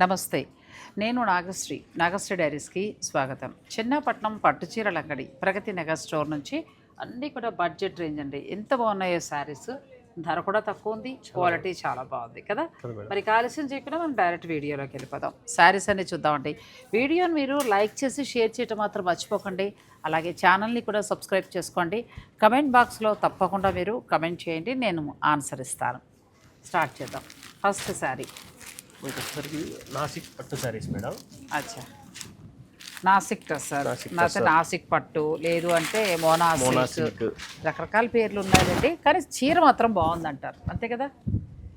నమస్తే. నేను నాగశ్రీ నాగశ్రీ డైరీస్కి స్వాగతం. చిన్నపట్నం పట్టు చీరల అంగడి ప్రగతి నగర్ స్టోర్ నుంచి అన్నీ కూడా బడ్జెట్ రేంజ్ అండి. ఎంత బాగున్నాయో శారీస్? ధర కూడా తక్కువ ఉంది క్వాలిటీ చాలా బాగుంది కదా? మరి ఆలస్యం చేయకుండా మనం డైరెక్ట్ వీడియోలోకి వెళ్ళిపోదాం. శారీస్ అన్ని చూద్దామండి. వీడియోని మీరు లైక్ చేసి షేర్ చేయటం మాత్రం మర్చిపోకండి. అలాగే ఛానల్ని కూడా సబ్స్క్రైబ్ చేసుకోండి. కమెంట్ బాక్స్లో తప్పకుండా మీరు కమెంట్ చేయండి నేను ఆన్సర్ ఇస్తాను. స్టార్ట్ చేద్దాం. ఫస్ట్ శారీ. మీకు వచ్చేసరికి నాసిక్ పట్టు శారీస్ మేడం. అచ్చా. నాసిక్ సార్. నాసిక్ నాసిక్ పట్టు లేదు అంటే మోనా మోనా సిల్క్. సిల్క్. రకరకాల పేర్లు ఉన్నాయండి కానీ చీర మాత్రం బాగుందంటారు. అంతే కదా?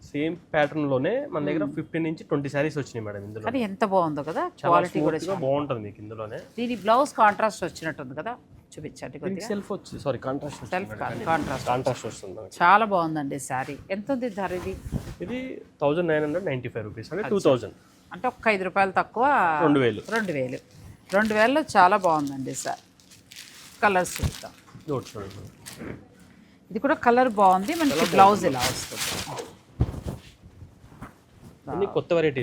సేమ్ ప్యాటర్న్లోనే మన దగ్గర ఫిఫ్టీన్ నుంచి ట్వంటీ శారీస్ వచ్చినాయి మేడం ఇందులో కానీ ఎంత బాగుందో కదా? క్వాలిటీ కూడా బాగుంటుంది మీకు ఇందులోనే. దీని బ్లౌజ్ కాంట్రాస్ట్ వచ్చినట్టుంది కదా? చూపించండి కొద్దిగా. సెల్ఫ్ వచ్చి sorry contrast self contrast contrast వస్తుంది. చాలా బాగుందండి శారీ. ఎంత ఉంది ధర ఇది? ఇది thousand nine hundred ninety five rupees అంటే టూ థౌజండ్ అంటే ఒక్క ఐదు రూపాయలు తక్కువ రెండు వేలు. రెండు వేలు. రెండు వేలలో చాలా బాగుందండి సార్. కలర్స్ చూద్దాం. ఇది కూడా కలర్ బాగుంది. మనకి బ్లౌజ్ ఇలా వస్తుంది? అన్ని కొత్త వెరైటీ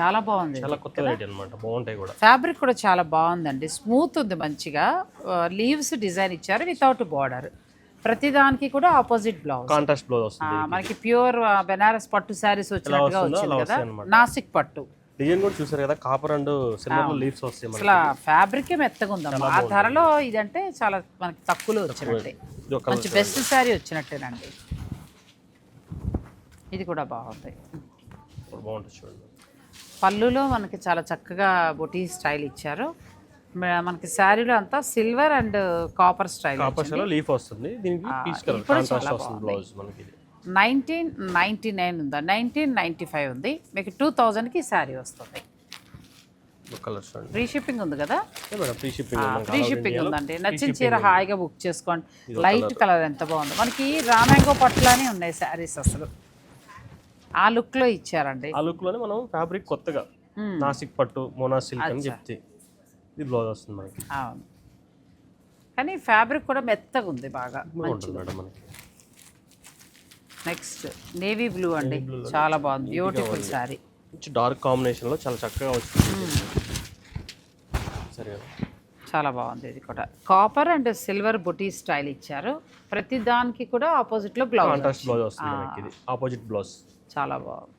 చాలా బాగుంది. చాలా కొత్త వెరైటీ అన్నమాట. బాగుంటాయి కూడా. ఫ్యాబ్రిక్ కూడా చాలా బాగుందండి. స్మూత్ ఉంది మంచిగా. లీవ్స్ డిజైన్ ఇచ్చారు వితౌట్ బార్డర్ ప్రతిదానికి కూడా ఆపోజిట్ బ్లౌజ్ కాంట్రాస్ట్ బ్లౌజ్ వస్తుంది మనకి ప్యూర్ బెనారస్ పట్టు శారీస్ వచ్చినట్టుగా వచ్చింది కదా. నాసిక్ పట్టు. డిజైన్ కూడా చూసారు కదా? కాపర్ అండ్ సిల్వర్ లీవ్స్ వస్తాయి మనకి. అసలు ఫ్యాబ్రిక్ మెత్తగా ఉందమ్మా. ఆ ధరలో ఇదంటే చాలా మనకి తక్కువలో వచ్చినట్టే. మంచి బెస్ట్ శారీ వచ్చినట్టేనండి. ఇది కూడా బాగుంది. కలర్ బాగుంటుంది చూడండి. పళ్ళులో మనకి చాలా చక్కగా బొటీ స్టైల్ ఇచ్చారు. మనకి శారీలో అంతా సిల్వర్ అండ్ కాపర్ స్టైల్ కాపర్లో లీఫ్ వస్తుంది. దీనికి పీచ్ కలర్ ఇప్పుడు కాంట్రాస్ట్ వస్తుంది బ్లౌజ్ మనకి నైన్టీన్ నైంటీ నైన్ ఉందా? నైన్టీన్ నైంటీ ఫైవ్ ఉంది. మీకు టూ థౌజండ్కి శారీ వస్తుంది. ఫ్రీ షిప్పింగ్ ఉంది కదా? ఫ్రీ షిప్పింగ్ ఉందండి. నచ్చిన చీర హాయిగా బుక్ చేసుకోండి. Light colour. ఎంత బాగుంది. మనకి రామాంగో పట్లానే ఉన్నాయి శారీస్ అసలు. ఆ లుక్లో ఇచ్చారండి. ఆ లుక్లోనే మనం ఫ్యాబ్రిక్ కొత్తగా నాసిక్ పట్టు మోనా సిల్క్ అని చెప్తే ఇది బ్లౌజ్ వస్తుంది మనకి. అవును. కానీ ఫ్యాబ్రిక్ కూడా మెత్తగా ఉంది బాగా. మేడం మనకి. నెక్స్ట్ నేవీ బ్లూ అండి. చాలా బాగుంది. బ్యూటిఫుల్ మంచి డార్క్ కాంబినేషన్లో చాలా చక్కగా వచ్చింది. సరే. చాలా బాగుంది ఇది కూడా. కాపర్ అండ్ సిల్వర్ బుటీ స్టైల్ ఇచ్చారు. ప్రతి దానికి కూడా ఆపోజిట్లో బ్లౌజ్ కాంట్రాస్ట్ బ్లౌజ్ వస్తుంది మనకి ఇది. ఆపోజిట్ బ్లౌజ్ చాలా బాగుంది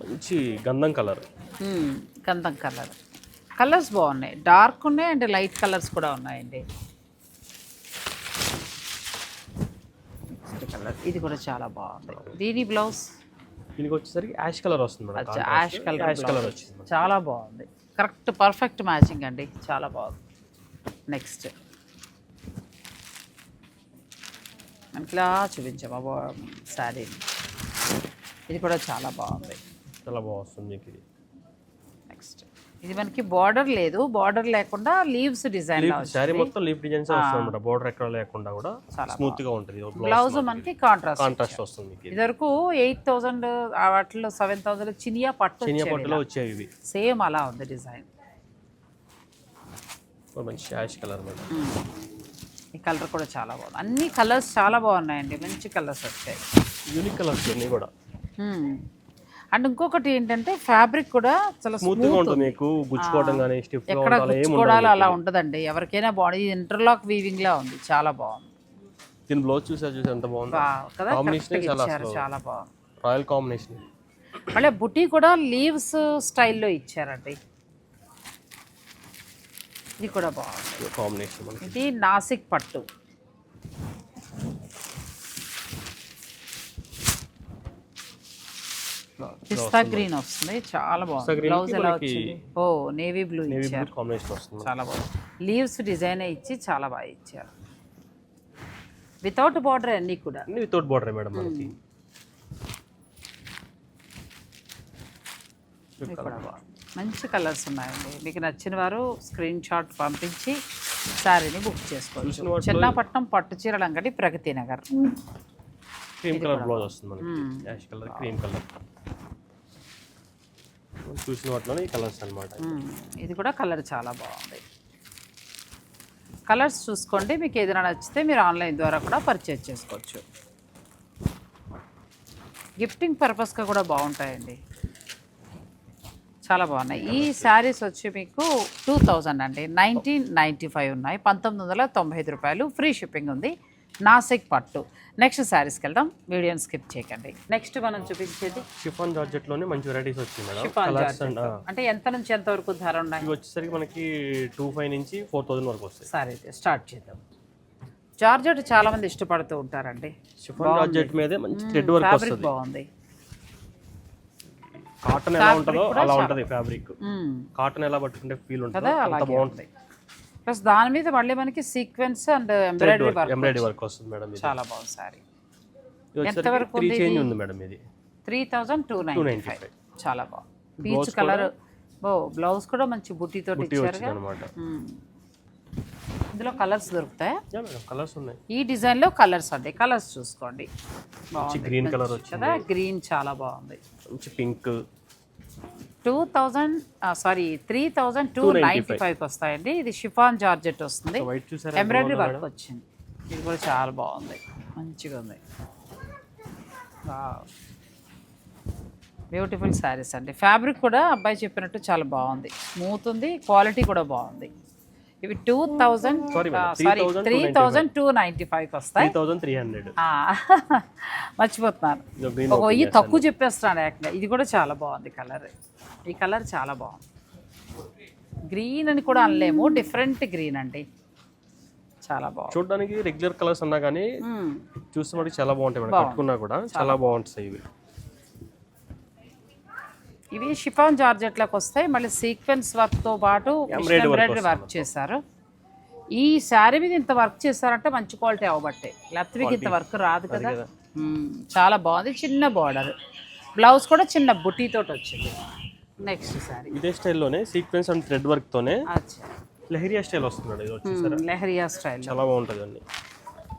మంచి గంధం కలర్. గంధం కలర్. కలర్స్ బాగున్నాయి. డార్క్ ఉన్నాయి అండ్ లైట్ కలర్స్ కూడా ఉన్నాయండి. కలర్. ఇది కూడా చాలా బాగుంది. దీని బ్లౌజ్? దీనికి వచ్చేసరికి యాష్ కలర్ వస్తుంది యాష్ కలర్ యాష్ కలర్ వచ్చింది. చాలా బాగుంది. కరెక్ట్ పర్ఫెక్ట్ మ్యాచింగ్ అండి. చాలా బాగుంది. నెక్స్ట్. ఇట్లా చూపించాము శారీ ఇది కూడా చాలా బాగుంది. చాలా బాగా వస్తుంది మీకు. ఇది నెక్స్ట్ ఇది మనకి బార్డర్ లేదు. బార్డర్ లేకుండా లీవ్స్ డిజైన్ శారీ మొత్తం లీఫ్ డిజైన్స్ వస్తుంది బోర్డర్ ఎక్కడ లేకుండా కూడా స్మూత్గా ఉంటుంది. బ్లౌజ్ మనకి కాంట్రాస్ట్ కాంట్రాస్ట్ వస్తుంది మీకు ఇది. ఇదివరకు ఎయిట్ థౌజండ్ వాటిలో సెవెన్ థౌజండ్ చినియా పట్టు చినియా పట్టులో వచ్చేవి ఇవి. సేమ్ అలా ఉంది డిజైన్ మంచి యాష్ కలర్ మేడం ఈ కలర్ కూడా చాలా బాగుంది. అన్ని కలర్స్ చాలా బాగున్నాయండి. మంచి కలర్స్ వచ్చాయి. యూనిక్ కలర్స్ ఇవన్నీ కూడా. అండ్ ఇంకొకటి ఏంటంటే ఫ్యాబ్రిక్ కూడా చాలా స్మూత్గా ఉంటుంది మీకు గుచ్చుకోవడం కానీ స్టిఫ్ ఎక్కడ గుచ్చుకోవడాలు అలా ఉండదండి. ఎవరికైనా బాగుంది ఇంటర్లాక్ వీవింగ్ లా ఉంది చాలా బాగుంది. దీని బ్లౌజ్ చూసా చూసా ఎంత బాగుంది. కదా కాంబినేషన్ చాలా చాలా బాగుంది. రాయల్ కాంబినేషన్ మళ్ళీ బుటీ కూడా లీవ్స్ స్టైల్లో ఇచ్చారండి. ఇది కూడా బాగుంది. కాంబినేషన్ ఇది నాసిక్ పట్టు. పిస్తా గ్రీన్ వస్తుంది. చాలా బాగుంది. బ్లౌజ్ ఎలా వచ్చింది? ఓ నేవీ బ్లూ ఇచ్చారు. బ్లూ కాంబినేషన్ వస్తుంది. చాలా బాగుంది. లీవ్స్ డిజైన్ ఇచ్చి చాలా బాగా ఇచ్చారు. వితౌట్ బార్డర్ అన్నీ కూడా. అన్ని వితౌట్ బార్డర్ మేడం మనకి. మంచి కలర్స్ ఉన్నాయండి. మీకు నచ్చిన వారు స్క్రీన్ షాట్ పంపించి శారీని బుక్ చేసుకోవచ్చు. చిన్నపట్నం పట్టు చీరల అంగడి Pragathi Nagar. Cream colour blouse వస్తుంది మనకి. యాష్ కలర్ క్రీమ్ కలర్ చూసిన వాటిలోనే ఈ కలర్స్ అనమాట ఇది కూడా కలర్ చాలా బాగుంది. కలర్స్ చూసుకోండి. మీకు ఏదైనా నచ్చితే మీరు ఆన్లైన్ ద్వారా కూడా పర్చేజ్ చేసుకోవచ్చు. గిఫ్టింగ్ పర్పస్గా కూడా బాగుంటాయండి. చాలా బాగున్నాయి. ఈ శారీస్ వచ్చి మీకు టూ థౌజండ్ అండి. నైన్టీన్ నైంటీ ఫైవ్ ఉన్నాయి. పంతొమ్మిది వందల తొంభై ఐదు రూపాయలు. ఫ్రీ షిప్పింగ్ ఉంది. నాసిక్ పట్టు నెక్స్ట్ శారీస్కి వెళ్దాం. వీడియోని స్కిప్ చేయకండి. నెక్స్ట్ మనం చూపించేది షిఫాన్ జార్జెట్లోనే మంచి వెరైటీస్ వచ్చింది మేడం. కలర్స్ అండ్ అంటే ఎంత నుంచి ఎంత వరకు ధర ఉన్నాయి? ఇవి వచ్చేసరికి మనకి టూ ఫైవ్ నుంచి ఫోర్ థౌసండ్ వరకు వస్తాయి. సరే అయితే స్టార్ట్ చేద్దాం. జార్జెట్ చాలా మంది ఇష్టపడుతూ ఉంటారండి. షిఫాన్ జార్జెట్ మీదే మంచి థ్రెడ్ వర్క్ ఫ్యాబ్రిక్ వస్తుంది. బాగుంది. కాటన్ ఎలా ఉంటుందో అలా ఉంటది ఫ్యాబ్రిక్. కాటన్ ఎలా పట్టుకుంటే ఫీల్ ఉంటుంది అంత బాగుంటుంది. ప్లస్ దాని మీద మళ్ళీ మనకి sequence and embroidery work embroidery work వస్తుంది మేడం ఇది. చాలా బాగుంది సారీ. ఎంత వరకు ఉంది చేంజ్? ఉంది మేడం ఇది. Three thousand two ninety five చాలా బాగుంది. పీచ్ కలర్ ఓ బ్లౌజ్ కూడా మంచి బుట్టితో మ్మ్. ఇందులో కలర్స్ దొరుకుతాయి? మేడం కలర్స్ ఉన్నాయి. ఈ డిజైన్లో కలర్స్ అండి. కలర్స్ చూసుకోండి. గ్రీన్ కలర్ వచ్చింది. కదా గ్రీన్ చాలా బాగుంది. మంచి pink two thousand sorry three thousand two ninety ఫైవ్కి వస్తాయండి. ఇది షిఫాన్ జార్జెట్ వస్తుంది. ఎంబ్రాయిడరీ వర్క్ వచ్చింది. ఇది కూడా చాలా బాగుంది. మంచిగా ఉంది. బ్యూటిఫుల్ శారీస్ అండి. ఫ్యాబ్రిక్ కూడా అబ్బాయి చెప్పినట్టు చాలా బాగుంది. స్మూత్ ఉంది క్వాలిటీ కూడా బాగుంది. ఇవి two thousand sorry 3,295. Three thousand two ninety ఫైవ్కి త్రీ వస్తాయి. త్రీ హండ్రెడ్ మర్చిపోతున్నాను ఒక వెయ్యి తక్కువ చెప్పేస్తున్నాను యాక్చువల్గా ఇది కూడా చాలా బాగుంది కలర్. ఈ కలర్ చాలా బాగుంది. గ్రీన్ అని కూడా అనలేము డిఫరెంట్ గ్రీన్ అండి. చాలా బాగుంది. చూడడానికి రెగ్యులర్ కలర్స్ అన్నా కానీ. చూస్తే మనకి చాలా బాగుంటాయి కట్టుకున్నా కూడా చాలా బాగుంటాయి ఇవి. ఇవి షిఫాన్ జార్జెట్లకు వస్తాయి. మళ్ళీ సీక్వెన్స్ వర్క్తో పాటు ఎంబ్రాయిడరీ వర్క్ చేశారు. ఈ శారీ మీద ఇంత వర్క్ చేశారంటే మంచి క్వాలిటీ అవ్వబట్టే. లేకపోతే మీకు ఇంత వర్క్ రాదు కదా. చాలా బాగుంది. చిన్న బార్డర్. బ్లౌజ్ కూడా చిన్న బుట్టీతోటి వచ్చింది. నెక్స్ట్ శారీ. ఇదే స్టైల్లోనే సీక్వెన్స్ అండ్ థ్రెడ్ వర్క్ తోనే లెహరియా స్టైల్ ఇది మ్మ్. లెహరియా స్టైల్. చాలా బాగుంటుంది అండి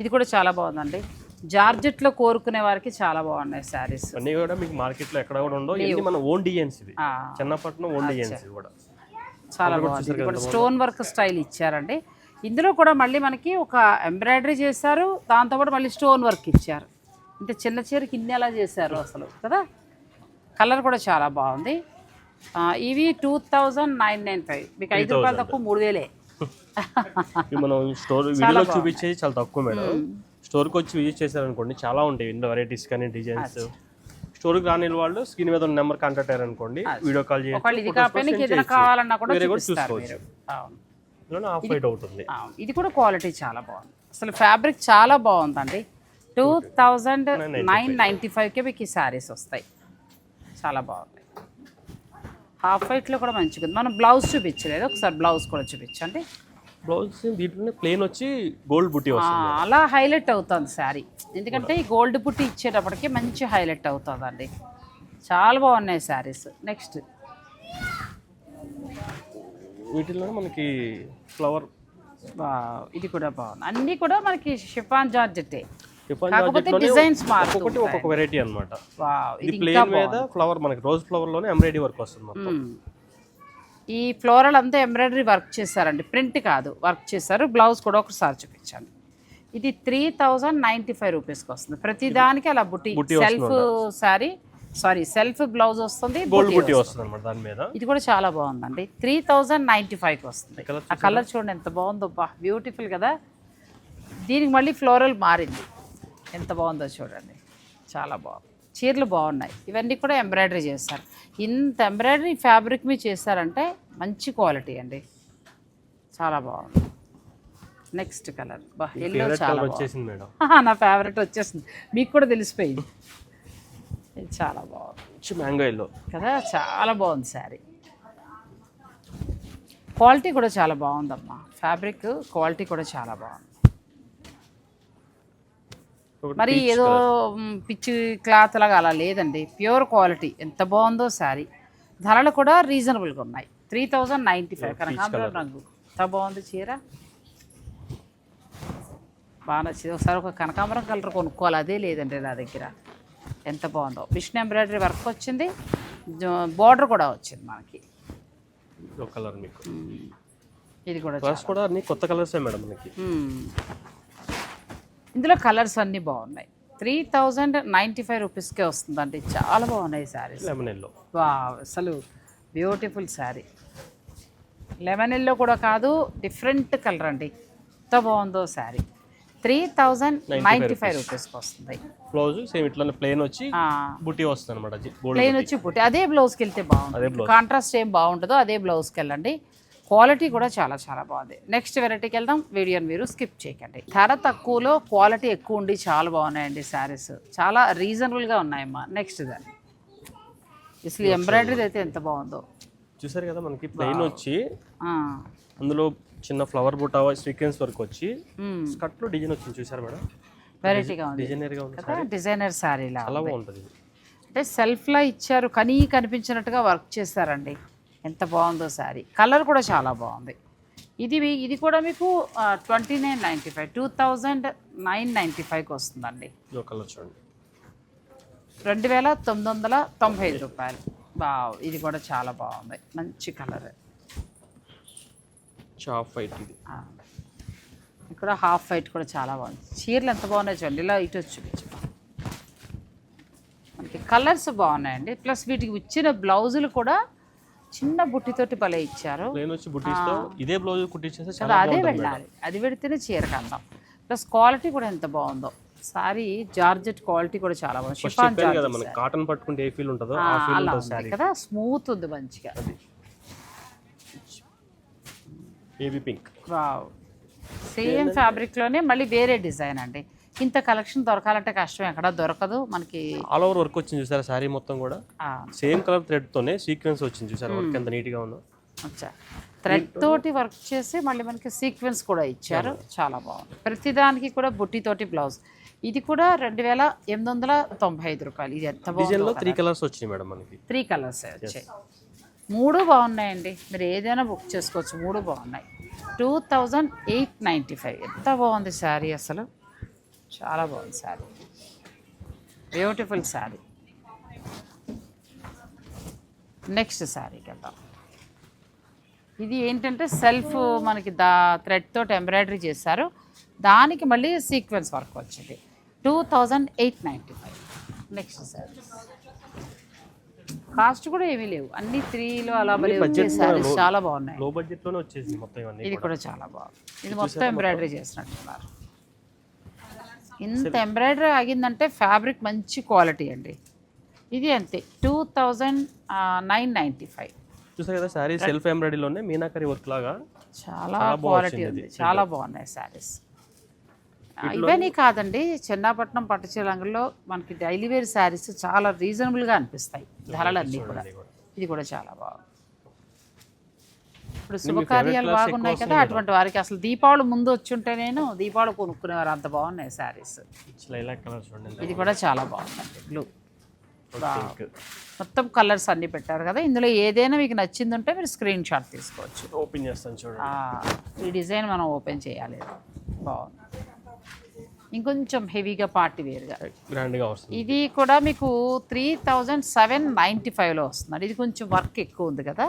ఇది కూడా చాలా బాగుందండి. జార్జెట్లో కోరుకునే వారికి చాలా బాగున్నాయి శారీస్. అన్నీ కూడా మీకు మార్కెట్లో ఎక్కడ కూడా ఉండవు. ఇవన్నీ మన ఓన్ డిజైన్స్ ఇవి. చిన్నపట్నం ఓన్ డిజైన్స్ కూడా. చాలా బాగుంది. ఇది కూడా స్టోన్ వర్క్ స్టైల్ ఇచ్చారండి. ఇందులో కూడా మళ్ళీ మనకి ఒక ఎంబ్రాయిడరీ చేశారు దాంతోపాటు మళ్ళీ స్టోన్ వర్క్ ఇచ్చారు. అంటే చిన్న చీరకి ఇన్ని ఎలా చేశారు అసలు కదా? కలర్ కూడా చాలా బాగుంది. ఇవి two thousand nine nine five. మీకు ఐదు రూపాయలు తక్కువ మూడు వేలే. మనం స్టోర్ వీడియోలో చూపించేది చాలా తక్కువ మేడం. స్టోర్కి వచ్చి విజిట్ చేశారనుకోండి చాలా ఉంటాయి ఇందులో వెరైటీస్ కానీ డిజైన్స్ స్టోర్కి రాని వాళ్ళు స్క్రీన్ మీద ఉన్న నెంబర్ కాంటాక్ట్ అయ్యారనుకోండి వీడియో కాల్ చూసుకోవచ్చు. ఆఫ్ వైట్ అవుతుంది ఇది కూడా క్వాలిటీ చాలా బాగుంది. అసలు ఫ్యాబ్రిక్ చాలా బాగుందండి. టూ థౌజండ్ నైన్ నైంటీ ఫైవ్కే మీకు ఈ శారీస్ వస్తాయి. చాలా బాగుంది హాఫ్ వైట్లో కూడా మంచిగా ఉంది మనం బ్లౌజ్ చూపించలేదు. ఒకసారి బ్లౌజ్ కూడా చూపించండి. బ్లౌజ్ దీంట్లోనే ప్లేన్ వచ్చి గోల్డ్ బుట్టి అలా హైలైట్ అవుతుంది శారీ. ఎందుకంటే ఈ గోల్డ్ పుట్టి ఇచ్చేటప్పటికి మంచి హైలైట్ అవుతుందండి. చాలా బాగున్నాయి శారీస్. నెక్స్ట్ వీటిలో మనకి ఫ్లవర్ ఇది కూడా బాగుంది. అన్నీ కూడా మనకి షిఫాన్ జార్జెట్టే. కాకపోతే డిజైన్స్ ఒక్కొక్కటి ఒక్కొక్క వెరైటీ ఇది ప్లేన్ మీద ఫ్లవర్ మనకి రోజ్ ఫ్లవర్లోనే ఎంబ్రాయిడరీ వర్క్ వస్తుంది మొత్తం. ఈ ఫ్లోరల్ అంతా ఎంబ్రాయిడరీ వర్క్ చేశారండి. ప్రింట్ కాదు వర్క్ చేశారు. బ్లౌజ్ కూడా ఒకసారి చూపించండి. ఇది త్రీ థౌజండ్ నైంటీ ఫైవ్ రూపీస్కి వస్తుంది. ప్రతి దానికి అలా బుట్టి బుట్టి self saree sorry self blouse వస్తుంది బుట్టి వస్తుంది. దాని మీద. ఇది కూడా చాలా బాగుందండి. త్రీ థౌజండ్ నైంటీ ఫైవ్కి వస్తుంది. ఆ కలర్ చూడండి. ఎంత బాగుందో బా బ్యూటిఫుల్ కదా. దీనికి మళ్ళీ ఫ్లోరల్ మారింది. ఎంత బాగుందో చూడండి. చాలా బాగుంది. చీరలు బాగున్నాయి. ఇవన్నీ కూడా ఎంబ్రాయిడరీ చేస్తారు ఇంత ఎంబ్రాయిడరీ ఫ్యాబ్రిక్ మీద చేశారంటే మంచి క్వాలిటీ అండి. చాలా బాగుంది. Next colour. బా ఎల్లో చాలా వచ్చేసింది మేడం. నా ఫేవరెట్ వచ్చేసింది. మీకు కూడా తెలిసిపోయింది. ఇది చాలా బాగుంది. మ్యాంగో ఎల్లో కదా చాలా బాగుంది శారీ. క్వాలిటీ కూడా చాలా బాగుందమ్మా. ఫ్యాబ్రిక్ క్వాలిటీ కూడా చాలా బాగుంది. మరి ఏదో పిచ్చి క్లాత్ లాగా అలా లేదండి. ప్యూర్ క్వాలిటీ ఎంత బాగుందో శారీ. ధరలు కూడా రీజనబుల్గా ఉన్నాయి. Three thousand ninety five. కనకాంబరం రంగు. ఎంత బాగుంది చీర? బాగా నచ్చింది. ఒకసారి ఒక కనకాంబరం కలర్ కొనుక్కోవాలి. అదే లేదండి నా దగ్గర. ఎంత బాగుందో. మిషన్ ఎంబ్రాయిడరీ వర్క్ వచ్చింది. బార్డర్ కూడా వచ్చింది మనకి. కలర్ మీకు. మ్, ఇది కూడా కూడా అన్ని కొత్త కలర్సే మేడం మనకి. మ్మ్. ఇందులో కలర్స్ అన్నీ బాగున్నాయి. త్రీ థౌజండ్ నైంటీ ఫైవ్ రూపీస్కే వస్తుందండి. చాలా బాగున్నాయి శారీస్. లెమన్ ఎల్లో అసలు బ్యూటిఫుల్ శారీ. లెమన్ ఎల్లో కూడా కాదు డిఫరెంట్ కలర్ అండి. ఎంత బాగుందో saree. Three thousand ninety five రూపీస్కి వస్తుంది. బ్లౌజ్ సేమ్ ఇట్లానే ప్లెయిన్ వచ్చి బుట్టి వస్తుంది అనమాట ప్లెయిన్ వచ్చి పుట్టి అదే బ్లౌజ్కి వెళ్తే బాగుంటుంది. కాంట్రాస్ట్ ఏం బాగుంటుందో అదే బ్లౌజ్కి వెళ్ళండి. క్వాలిటీ కూడా చాలా చాలా బాగుంది. నెక్స్ట్ వెరైటీకి వెళ్దాం. వీడియోని మీరు స్కిప్ చేయకండి. ధర తక్కువలో క్వాలిటీ ఎక్కువ ఉండి చాలా బాగున్నాయండి శారీస్. చాలా రీజనబుల్గా ఉన్నాయమ్మా. నెక్స్ట్ దాన్ని. అసలు ఎంబ్రాయిడరీ అయితే ఎంత బాగుందో. చూసారు కదా మనకి ప్లెయిన్ వచ్చి అందులో చిన్న ఫ్లవర్ బుట్ట సీక్వెన్స్ వర్క్ వచ్చి. స్కర్ట్లో డిజైన్ వచ్చింది చూసారు మేడం? వెరైటీగా ఉంది. డిజైనర్గా ఉంది కదా డిజైనర్ శారీలా చాలా బాగుంటుంది. ఇది. అంటే సెల్ఫ్లా ఇచ్చారు కనీ కనిపించినట్టుగా వర్క్ చేస్తారండి. ఎంత బాగుందో శారీ కలర్ కూడా చాలా బాగుంది. ఇది ఇది కూడా మీకు twenty nine ninety five two thousand nine ninety ఫైవ్కి వస్తుందండి రెండు వేల తొమ్మిది వందల తొంభై ఐదు రూపాయలు. బావ్ ఇది కూడా చాలా బాగుంది. మంచి కలర్. షాప్ వైట్ ఇది. ఇక్కడ హాఫ్ వైట్ కూడా చాలా బాగుంది. చీరలు ఎంత బాగున్నాయి చూడండి. ఇలా ఇటు వచ్చి చూపించు. మనకి కలర్స్ బాగున్నాయండి. ప్లస్ వీటికి ఇచ్చిన బ్లౌజులు కూడా చిన్న బుట్టితోటి భలే ఇచ్చారు. ఇదే బ్లౌజ్ కుట్టించేస్తే అదే వెళ్ళాలి. అది పెడితేనే చీర కందాం ప్లస్ క్వాలిటీ కూడా ఎంత బాగుందో. సారీ జార్జెట్ క్వాలిటీ కూడా చాలా బాగుంది. షిఫాన్ జార్జెట్ మనకి కాటన్ పట్టుకుంటే ఏ ఫీల్ ఉంటుందో ఆ, ఆ ఫీల్ అలా ఉంటుంది ఉంది కదా స్మూత్ ఉంది మంచిగా. బేబీ పింక్ వావ్ సేమ్ ఫ్యాబ్రిక్లోనే మళ్ళీ వేరే డిజైన్ అండి. ఇంత కలెక్షన్ దొరకాలంటే కష్టం ఎక్కడ దొరకదు మనకి. ఆల్ ఓవర్ వర్క్ వచ్చింది చూసారా శారీ మొత్తం కూడా? సేమ్ కలర్ థ్రెడ్ తోనే సీక్వెన్స్ వచ్చింది చూసారా? వర్క్ ఎంత నీట్గా ఉందో. అచ్చా. థ్రెడ్ తోటి వర్క్ చేసి మళ్ళీ మనకి సీక్వెన్స్ కూడా ఇచ్చారు. చాలా బాగుంది. ప్రతిదానికి కూడా బుట్టితోటి బ్లౌజ్ ఇది కూడా రెండు వేల ఎనిమిది వందల తొంభై ఐదు రూపాయలు. ఇది ఎంత బాగుంది త్రీ కలర్స్ వచ్చినాయి మేడం మనకి. త్రీ కలర్స్ వచ్చాయి. మూడు బాగున్నాయండి. మీరు ఏదైనా బుక్ చేసుకోవచ్చు. మూడు బాగున్నాయి. Two thousand eight ninety five ఎంత బాగుంది శారీ అసలు. చాలా బాగుంది శారీ. బ్యూటిఫుల్ శారీ. నెక్స్ట్ శారీకి వెళ్దాం. ఇది ఏంటంటే సెల్ఫ్ మనకి దా థ్రెడ్ తోటి ఎంబ్రాయిడరీ చేశారు. దానికి మళ్ళీ సీక్వెన్స్ వర్క్ వచ్చింది. Two thousand eight ninety five next saree cost కూడా ఏమీ లేవు. అన్ని త్రీలో అలా శారీస్ చాలా బాగున్నాయి. లో బడ్జెట్లోనే వచ్చేసింది మొత్తం ఇవన్నీ ఇది కూడా. చాలా బాగుంది. ఇది మొత్తం ఎంబ్రాయిడరీ చేసినట్టున్నారు ఇంత ఎంబ్రాయిడరీ ఆగిందంటే ఫ్యాబ్రిక్ మంచి క్వాలిటీ అండి. ఇది అంతే two thousand nine ninety five చూసారు కదా శారీ సెల్ఫ్ ఎంబ్రాయిడరీలోనే మీనాకరి వర్క్ లాగా చాలా క్వాలిటీ ఉంది చాలా బాగున్నాయి శారీస్ ఇవన్నీ కాదండి. చెన్నాపట్నం పట్టుచీలంగల్లో మనకి డైలీ వేర్ శారీస్ చాలా రీజనబుల్గా అనిపిస్తాయి. ధరలన్నీ కూడా. ఇది కూడా చాలా బాగుంది. ఇప్పుడు శుభకార్యాలు బాగున్నాయి కదా అటువంటి వారికి అసలు దీపావళి ముందు వచ్చి ఉంటే నేను దీపావళి కొనుక్కునేవారు అంత బాగున్నాయి శారీస్. ఇది కూడా చాలా బాగుందండి. బ్లూ మొత్తం కలర్స్ అన్నీ పెట్టారు కదా. ఇందులో ఏదైనా మీకు నచ్చింది ఉంటే మీరు స్క్రీన్ షాట్ తీసుకోవచ్చు. ఓపెన్ చేస్తాను చూడండి. ఈ డిజైన్ మనం ఓపెన్ చేయాలి. బాగుంది. ఇంకొంచెం హెవీగా పార్టీ వేర్గా. వస్తుంది. ఇది కూడా మీకు త్రీ థౌజండ్ సెవెన్ నైంటీ ఫైవ్లో వస్తుంది. ఇది కొంచెం వర్క్ ఎక్కువ ఉంది కదా.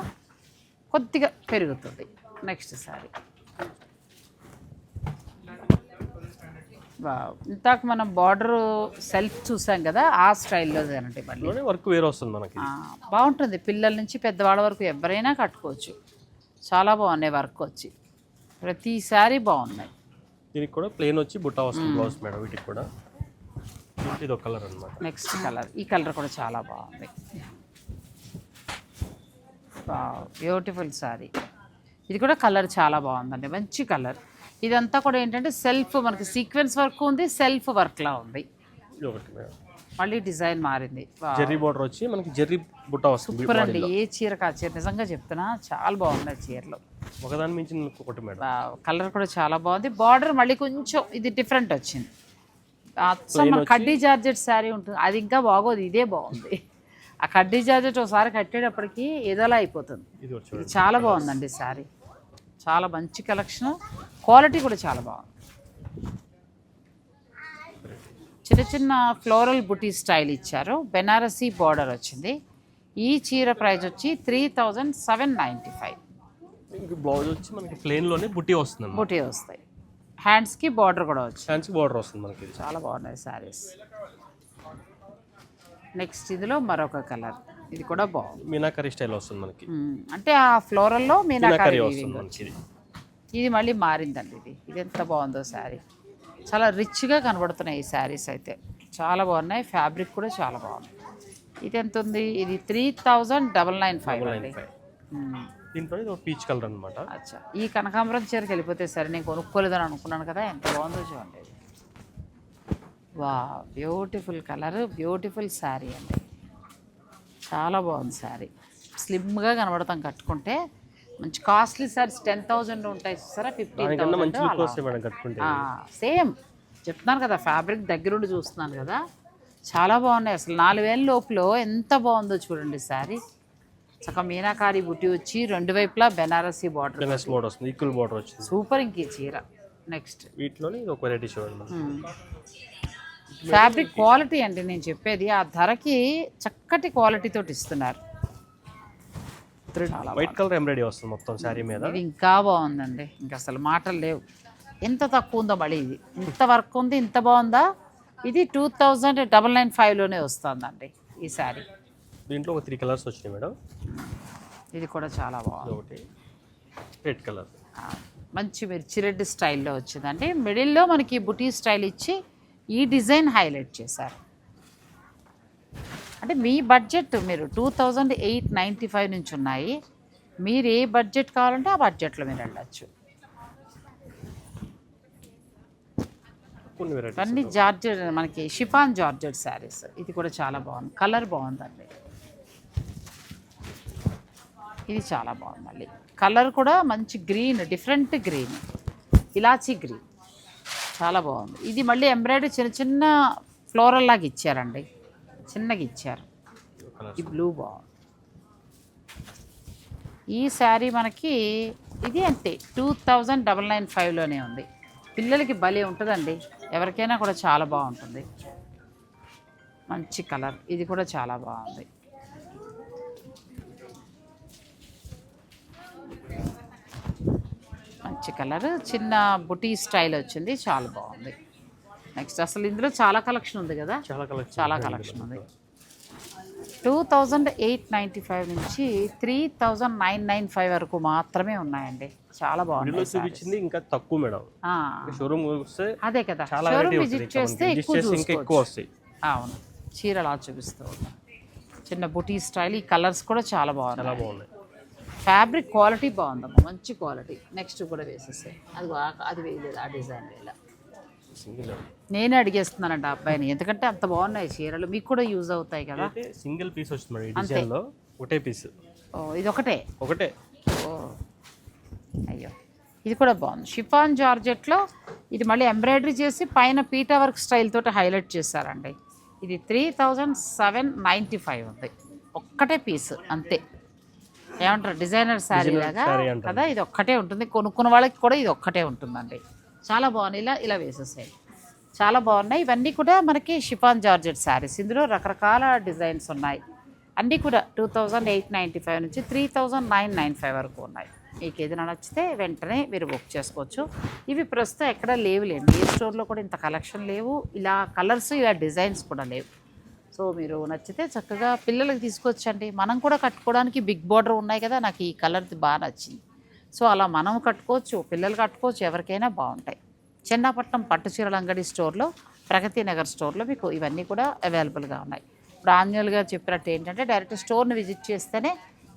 కొద్దిగా పెరుగుతుంది. నెక్స్ట్ సారీ. ఇంతాక మనం బార్డర్ సెల్ఫ్ చూసాం కదా ఆ స్టైల్లో మళ్ళీ. వర్క్ వేరే వస్తుంది మనకి. బాగుంటుంది. పిల్లల నుంచి పెద్దవాళ్ళ వరకు ఎవరైనా కట్టుకోవచ్చు. చాలా బాగున్నాయి వర్క్ వచ్చి. ప్రతిసారి బాగున్నాయి. దీనికి కూడా ప్లేన్ వచ్చి బుట్ట వస్తుంది బ్లౌజ్ మేడం వీటికి కూడా. ఇది ఒక కలర్ అన్నమాట. నెక్స్ట్ కలర్ ఈ కలర్ కూడా చాలా బాగుంది. బ్యూటిఫుల్ సారీ ఇది కూడా కలర్ చాలా బాగుందండి మంచి కలర్ ఇదంతా కూడా ఏంటంటే సెల్ఫ్ మనకి సీక్వెన్స్ వర్క్ ఉంది సెల్ఫ్ వర్క్లా ఉంది. మళ్ళీ డిజైన్ మారింది. జెర్రీ బార్డర్ వచ్చి మనకి జెర్రీ బుట్ట వస్తుంది సూపర్ అండి. ఏ చీర కా చీర? నిజంగా చెప్తున్నా చాలా బాగున్నాయి చీరలు. ఒకదాని మించి ఇంకొకటి మేడం. కలర్ కూడా చాలా బాగుంది. బార్డర్ మళ్ళీ కొంచెం ఇది డిఫరెంట్ వచ్చింది. కడ్డీ జార్జెట్ శారీ ఉంటుంది. అది ఇంకా బాగోదు ఇదే బాగుంది. ఆ కడ్డీ జార్జెట్ ఒకసారి కట్టేటప్పటికి ఏదోలా అయిపోతుంది. ఇది చాలా బాగుందండి శారీ. చాలా మంచి కలెక్షన్ క్వాలిటీ కూడా చాలా బాగుంది. చిన్న చిన్న ఫ్లోరల్ బుటీ స్టైల్ ఇచ్చారు. బెనారసీ బార్డర్ వచ్చింది. ఈ చీర ప్రైస్ వచ్చి three thousand seven ninety five ఇంక బ్లౌజ్ వచ్చి మనకి ప్లేన్లోనే బుట్టి వస్తుంది అన్నమాట. బుటీ వస్తాయి. హ్యాండ్స్కి బార్డర్ కూడా వచ్చింది ఫ్యాన్సీ బార్డర్ వస్తుంది మనకి చాలా బాగున్నాయి శారీస్ నెక్స్ట్ ఇందులో మరొక కలర్ ఇది కూడా బాగుంది. మీనాకరీ స్టైల్ వస్తుంది మనకి. అంటే ఆ ఫ్లోరల్లో మీనాకరీ మీనాకారి వస్తుంది మనకి ఇది. మళ్ళీ మారిందండి ఇది. ఇది ఎంత బాగుందో శారీ చాలా రిచ్గా కనబడుతున్నాయి ఈ శారీస్ అయితే. చాలా బాగున్నాయి. ఫ్యాబ్రిక్ కూడా చాలా బాగుంది. ఇది ఎంత ఉంది? ఇది three thousand double nine five అండి. దీంట్లో ఇది పీచ్ కలర్ అనమాట అచ్చా. ఈ కనకాంబరం చీరకి వెళ్ళిపోతే సరే నేను కొనుక్కోలేదని అనుకున్నాను కదా ఎంత బాగుందో చూడండి. వా బ్యూటిఫుల్ కలర్ బ్యూటిఫుల్ శారీ అండి. చాలా బాగుంది శారీ. స్లిమ్గా కనబడతాం కట్టుకుంటే. మంచి కాస్ట్లీ శారీస్ టెన్ థౌజండ్ ఉంటాయి సరే ఫిఫ్టీన్ సేమ్. చెప్తున్నాను కదా ఫ్యాబ్రిక్ దగ్గరుండి చూస్తున్నాను కదా. చాలా బాగున్నాయి అసలు. నాలుగు వేల లోపల ఎంత బాగుందో చూడండి శారీ. చక్కగా మీనాకారి బుట్టి వచ్చి రెండు వైపులా బెనారసీ బార్డర్ బెనస్ బోర్డర్ వస్తుంది ఈక్వల్ బోర్డర్ వచ్చింది. సూపర్ ఇంక చీర. నెక్స్ట్ వీటిలోనే ఇది ఒక వెరైటీ చూడండి మనం ఫ్యాబ్రిక్ క్వాలిటీ అండి నేను చెప్పేది. ఆ ధరకి చక్కటి క్వాలిటీ తోటి ఇస్తున్నారు. చాలా వైట్ కలర్ ఎంబ్రాయిడరీ వస్తుంది మొత్తం శారీ మీద. ఇది ఇంకా బాగుందండి. ఇంకా అసలు మాటలు లేవు. ఎంత తక్కువ ఉందో మళ్ళీ ఇది. ఇంత వర్క్ ఉంది ఇంత బాగుందా? ఇది టూ థౌజండ్ డబల్ నైన్ ఫైవ్లోనే వస్తుందండి ఈ శారీ దీంట్లో ఒక త్రీ కలర్స్ వచ్చినాయి మేడం. ఇది కూడా చాలా బాగుంది. ఒకటి. రెడ్ కలర్ మంచి మిర్చి రెడ్ స్టైల్లో వచ్చిందండి. మిడిల్లో మనకి బుటీ స్టైల్ ఇచ్చి ఈ డిజైన్ హైలైట్ చేశారు. అంటే మీ బడ్జెట్ మీరు two thousand eight ninety five నుంచి ఉన్నాయి. మీరు ఏ బడ్జెట్ కావాలంటే ఆ బడ్జెట్లో మీరు వెళ్ళచ్చు. ఇవన్నీ జార్జెట్ మనకి షిఫాన్ జార్జెట్ శారీస్ ఇది కూడా చాలా బాగుంది. కలర్ బాగుందండి. ఇది చాలా బాగుంది మళ్ళీ. కలర్ కూడా మంచి green different green. Elaichi green. చాలా బాగుంది. ఇది మళ్ళీ ఎంబ్రాయిడరీ చిన్న చిన్న ఫ్లోరల్ లాగా ఇచ్చారండి. చిన్నగా ఇచ్చారు. ఈ బ్లూ బాగుంది. ఈ శారీ మనకి ఇది అంతే టూ థౌజండ్ డబల్ నైన్ ఫైవ్లోనే ఉంది. పిల్లలకి భలే ఉంటుందండి. ఎవరికైనా కూడా చాలా బాగుంటుంది. మంచి కలర్. ఇది కూడా చాలా బాగుంది. మంచి కలర్ చిన్న బుటీ స్టైల్ వచ్చింది చాలా బాగుంది. నెక్స్ట్ అసలు ఇందులో చాలా కలెక్షన్ ఉంది కదా? చాలా కలెక్షన్ చాలా కలెక్షన్ ఉంది. Two thousand eight ninety five నుంచి three thousand nine nine five వరకు మాత్రమే ఉన్నాయండి. చాలా బాగుంది చూపించింది ఇంకా తక్కువ మేడం. షోరూమ్ వస్తే అదే కదా షోరూమ్ విజిట్ చేస్తే ఎక్కువ వస్తాయి. అవును చీర అలా చూపిస్తూ చిన్న బుటీ స్టైల్ ఈ కలర్స్ కూడా చాలా బాగున్నాయి. ఫ్యాబ్రిక్ క్వాలిటీ బాగుందమ్మా మంచి క్వాలిటీ. నెక్స్ట్ కూడా వేసేసాయి అది అది వేయలేదు ఆ డిజైన్ సింగిల్ నేనే అడిగేస్తున్నానండి ఆ అబ్బాయిని. ఎందుకంటే అంత బాగున్నాయి చీరలు మీకు కూడా యూజ్ అవుతాయి కదా. సింగిల్ పీస్ వస్తుంది మేడం ఈ డిజైన్లో ఒకటే పీస్ ఓ ఇది ఒకటే? ఒకటే. ఓ అయ్యో. ఇది కూడా బాగుంది. షిఫాన్ జార్జెట్లో ఇది మళ్ళీ ఎంబ్రాయిడరీ చేసి పైన పీటా వర్క్ స్టైల్ తోటి హైలైట్ చేశారండి. ఇది three thousand seven ninety five ఉంది. ఒక్కటే పీస్ అంతే. ఏమంటారు? డిజైనర్ శారీ లాగా. కదా ఇది ఒక్కటే ఉంటుంది. కొనుక్కున్న వాళ్ళకి కూడా ఇది ఒక్కటే ఉంటుందండి. చాలా బాగుంది ఇలా ఇలా వేసేసాయి చాలా బాగున్నాయి. ఇవన్నీ కూడా మనకి షిఫాన్ జార్జెట్ శారీస్. ఇందులో రకరకాల డిజైన్స్ ఉన్నాయి. అన్నీ కూడా two thousand eight ninety five నుంచి three thousand nine nine five వరకు ఉన్నాయి. మీకు ఏదైనా నచ్చితే వెంటనే మీరు బుక్ చేసుకోవచ్చు. ఇవి ప్రస్తుతం ఎక్కడ లేవులేండి ఏ స్టోర్లో కూడా ఇంత కలెక్షన్ లేవు. ఇలా కలర్స్ ఇలా డిజైన్స్ కూడా లేవు. సో మీరు నచ్చితే చక్కగా పిల్లలకి తీసుకొచ్చండి. మనం కూడా కట్టుకోవడానికి బిగ్ బార్డర్ ఉన్నాయి కదా నాకు ఈ కలర్ది బాగా నచ్చింది. సో అలా మనం కట్టుకోవచ్చు పిల్లలు కట్టుకోవచ్చు ఎవరికైనా బాగుంటాయి. చిన్నపట్నం పట్టు చీరల అంగడి స్టోర్లో ప్రగతి నగర్ స్టోర్లో మీకు ఇవన్నీ కూడా అవైలబుల్గా ఉన్నాయి. ఇప్పుడు ఆన్యువల్గా గారు చెప్పినట్టు ఏంటంటే డైరెక్ట్ స్టోర్ని విజిట్ చేస్తేనే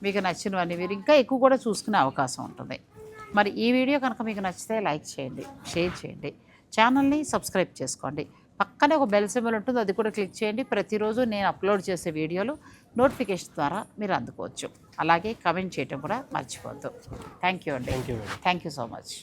మీకు నచ్చినవన్నీ మీరు ఇంకా ఎక్కువ కూడా చూసుకునే అవకాశం ఉంటుంది. మరి ఈ వీడియో కనుక మీకు నచ్చితే లైక్ చేయండి షేర్ చేయండి. ఛానల్ని సబ్స్క్రైబ్ చేసుకోండి. పక్కనే ఒక బెల్ సింబల్ ఉంటుంది అది కూడా క్లిక్ చేయండి. ప్రతిరోజు నేను అప్లోడ్ చేసే వీడియోలు నోటిఫికేషన్ ద్వారా మీరు అందుకోవచ్చు. అలాగే కమెంట్ చేయటం కూడా మర్చిపోవద్దు. థ్యాంక్ యూ అండి. Thank you madam. Thank you so much.